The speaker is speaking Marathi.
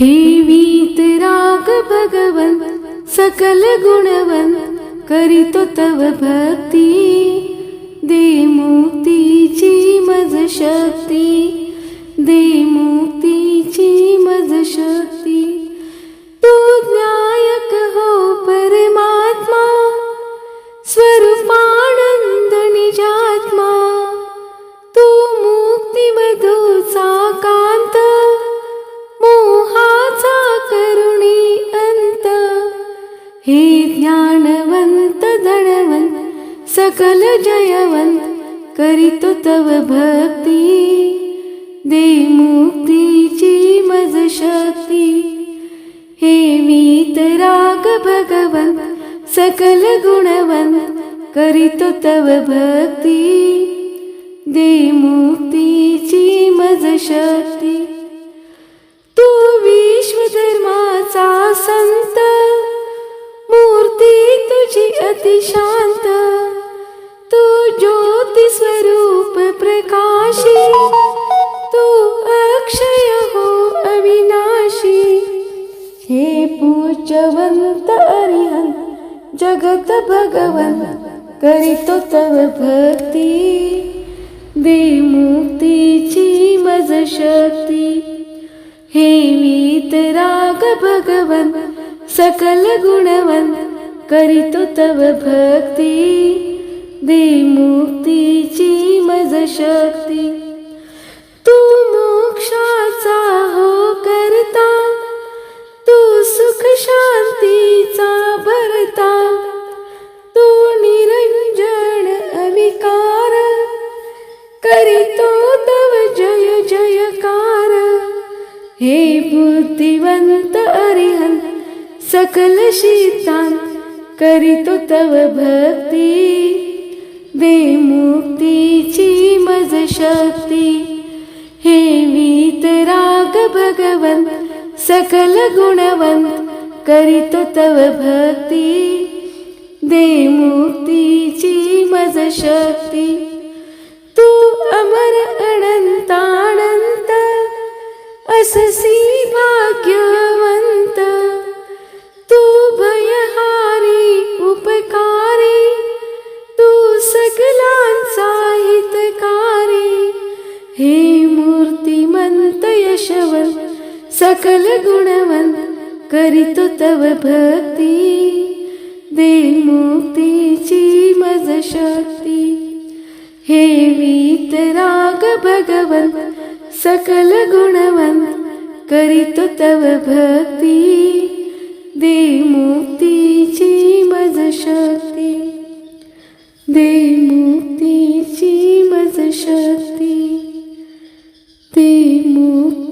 हे वीत राग भगवन सकल गुणवन करीतो तव भक्ती. दे मोतीची मज शक्ती दे हे ज्ञानवंत धनवंत सकल जयवंत करीतो तव भक्ती. दे मुक्तीची मज शक्ती. हे वीतराग भगवंत सकल गुणवंत करीतो तव भक्ती. दे मुक्तीची मज शक्ती. तुझी अतिशांत तू ज्योती स्वरूप प्रकाशी तू अक्षय हो अविनाशी. हे पूजवंत अरिहंत जगत भगवन करीतो तव भक्ती. दे मुक्तीची मज शक्ती हे वीतराग भगवन सकल गुणवंत करीतो तव भक्ती दे मुक्तीची मज शक्ती. तू मोक्षाचा हो करता तू सुख शांतीचा भरता. तू निरंजन अविकार करीतो तव जय जयकार. हे बुद्धिवंत अरिहन सकल शीतांत करीतो तव भक्ती. दे मुक्तीची मज शक्ती. हे वीतराग भगवंत सकल गुणवंत करीतो तव भक्ती. दे मुक्तीची मज शक्ती. तू अमर अनंतानंत अससी हे मूर्तिमंत यशव सकल गुणवन करीतो तव भक्ती. दे मूर्तीची मज शक्ती. हे वीत राग भगवन सकल गुणवन करीतो तव भक्ती. दे मूर्तीची मज शक्ती. दे মুখ